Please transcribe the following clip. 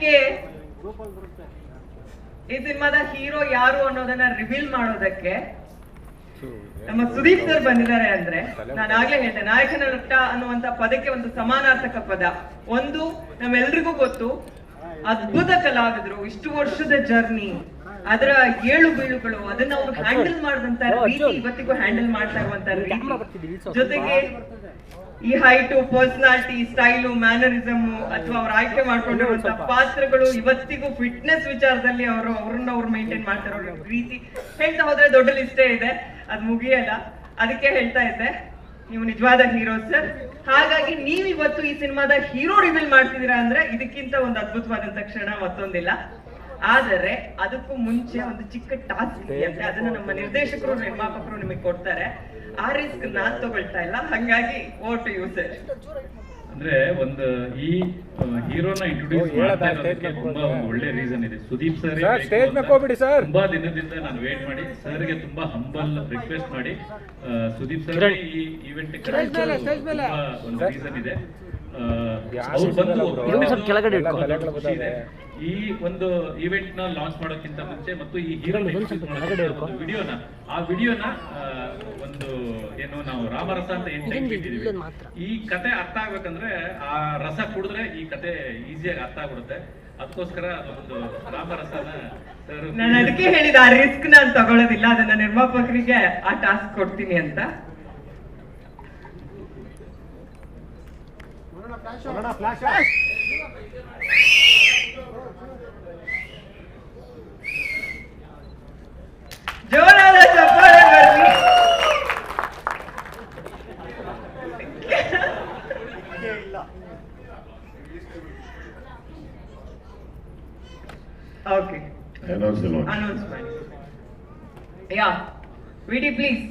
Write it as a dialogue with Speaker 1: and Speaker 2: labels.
Speaker 1: ಅದಕ್ಕೆ ಈ ಸಿನಿಮಾದ ಹೀರೋ ಯಾರು ಅನ್ನೋದನ್ನ ರಿವೀಲ್ ಮಾಡೋದಕ್ಕೆ ನಮ್ಮ ಸುದೀಪ್ ಸರ್ ಬಂದಿದ್ದಾರೆ ಅಂದ್ರೆ ನಾನು ಆಗ್ಲೇ ಹೇಳ್ತೇನೆ ನಾಯಕನ ನಟ ಅನ್ನುವಂತ ಪದಕ್ಕೆ ಒಂದು ಸಮಾನಾರ್ಥಕ ಪದ. ಒಂದು ನಮ್ಮೆಲ್ರಿಗೂ ಗೊತ್ತು. ಅದ್ಭುತ ಕಲಾವಿದ್ರು, ಇಷ್ಟು ವರ್ಷದ ಜರ್ನಿ ಅದರ ಏಳು ಬೀಳುಗಳು ಅದನ್ನ ಅವರು ಹ್ಯಾಂಡಲ್ ಮಾಡಿದಂತ ರೀತಿ ಇವತ್ತಿಗೂ ಹ್ಯಾಂಡಲ್ ಮಾಡ್ತಾ ಇರುವಂತ ರೀತಿ ಜೊತೆಗೆ ಈ ಹೈಟು ಪರ್ಸನಾಲಿಟಿ ಸ್ಟೈಲು ಮ್ಯಾನರಿಸಮ್ ಅಥವಾ ಅವ್ರು ಆಯ್ಕೆ ಮಾಡ್ಕೊಂಡಿರುವಂತ ಪಾತ್ರಗಳು ಇವತ್ತಿಗೂ ಫಿಟ್ನೆಸ್ ವಿಚಾರದಲ್ಲಿ ಅವರು ಅವ್ರನ್ನ ಅವ್ರು ಮಾಡ್ತಾ ಮಾಡ್ತಾರೋ ರೀತಿ ಹೇಳ್ತಾ ಹೋದ್ರೆ ದೊಡ್ಡ ಲಿಸ್ಟೇ ಇದೆ. ಅದು ಮುಗಿಯಲ್ಲ. ಅದಕ್ಕೆ ಹೇಳ್ತಾ ಇದ್ದೆ. ನೀವು ನಿಜವಾದ ಹೀರೋ ಸರ್ ಹಾಗಾಗಿ ನೀವು ಇವತ್ತು ಈ ಸಿನಿಮಾದ ಹೀರೋ ರಿವೀಲ್ ಮಾಡ್ತಿದ್ದೀರಾ ಅಂದ್ರೆ ಇದಕ್ಕಿಂತ ಒಂದು ಅದ್ಭುತವಾದಂತ ಕ್ಷಣ ಮತ್ತೊಂದಿಲ್ಲ. ಆದರೆ ಅದಕ್ಕೂ ಮುಂಚೆ ಒಂದು ಚಿಕ್ಕ ಟಾಸ್ಕ್ ಇದೆ. ಅದನ್ನ ನಮ್ಮ ನಿರ್ದೇಶಕರು ನಿರ್ಮಾಪಕರು ನಿಮಗೆ ಕೊಡ್ತಾರೆ. ಆ ರಿಸ್ಕ್ ನಾನ್ ತಗೊಳ್ತಾ ಇಲ್ಲ. ಹಂಗಾಗಿ ಓಟ್ ಯೂಸ್
Speaker 2: ಅಂದ್ರೆ ಒಂದು ಈ ಹೀರೋನ ಇಂಟ್ರೊಡ್ಯೂಸ್ ಮಾಡ್ತಾ ಇರೋದಕ್ಕೆ ತುಂಬಾ ಒಂದು ಒಳ್ಳೆ ರೀಸನ್ ಇದೆ. ಸುದೀಪ್ ಸರ್
Speaker 3: ಸ್ಟೇಜ್ ಮೇಲೆ ಹೋಗ್ಬಿಡಿ ಸರ್.
Speaker 2: ತುಂಬಾ ದಿನದಿಂದ ನಾನು ವೇಟ್ ಮಾಡಿ. ಸರ್ಗೆ ತುಂಬಾ ಹಂಬಲ್ ರಿಕ್ವೆಸ್ಟ್ ಮಾಡಿ. ಆ, ಸುದೀಪ್ ಸರ್ ಈ ಇವೆಂಟ್ ಒಂದು ರೀಸನ್ ಇದೆ.
Speaker 3: ಕೆಳಗಡೆ.
Speaker 2: ಈ ಒಂದು ಇವೆಂಟ್ನ ಲಾಂಚ್ ಮಾಡೋಕ್ಕಿಂತ ಮುಂಚೆ ಮತ್ತು ಈ ಹೀರೋ ವಿಡಿಯೋನ ಆ ವಿಡಿಯೋನ ಒಂದು ಏನು ನಾವು ರಾಮರಸ ಅಂತ ಈ ಕತೆ ಅರ್ಥ ಆಗ್ಬೇಕಂದ್ರೆ ಆ ರಸ ಕುಡಿದ್ರೆ ಈ ಕತೆ ಈಸಿಯಾಗಿ ಅರ್ಥ ಆಗ್ಬಿಡುತ್ತೆ. ಅದಕ್ಕೋಸ್ಕರ ಒಂದು ರಾಮರಸನ
Speaker 1: ನಾನು ಅದಕ್ಕೆ ಹೇಳಿದ ಆ ರಿಸ್ಕ್ ನಾನು ತಗೊಳ್ಳೋದಿಲ್ಲ. ಅದನ್ನ ನಿರ್ಮಾಪಕರಿಗೆ ಆ ಟಾಸ್ಕ್ ಕೊಡ್ತೀನಿ ಅಂತ. ಜೋರಾದ ಚಪ್ಪಾಳೆ ಬರ್ಲಿ okay
Speaker 4: Announce the launch.
Speaker 1: Announce ಮಾಡಿ ಯಾ ವಿಡಿ ಪ್ಲೀಸ್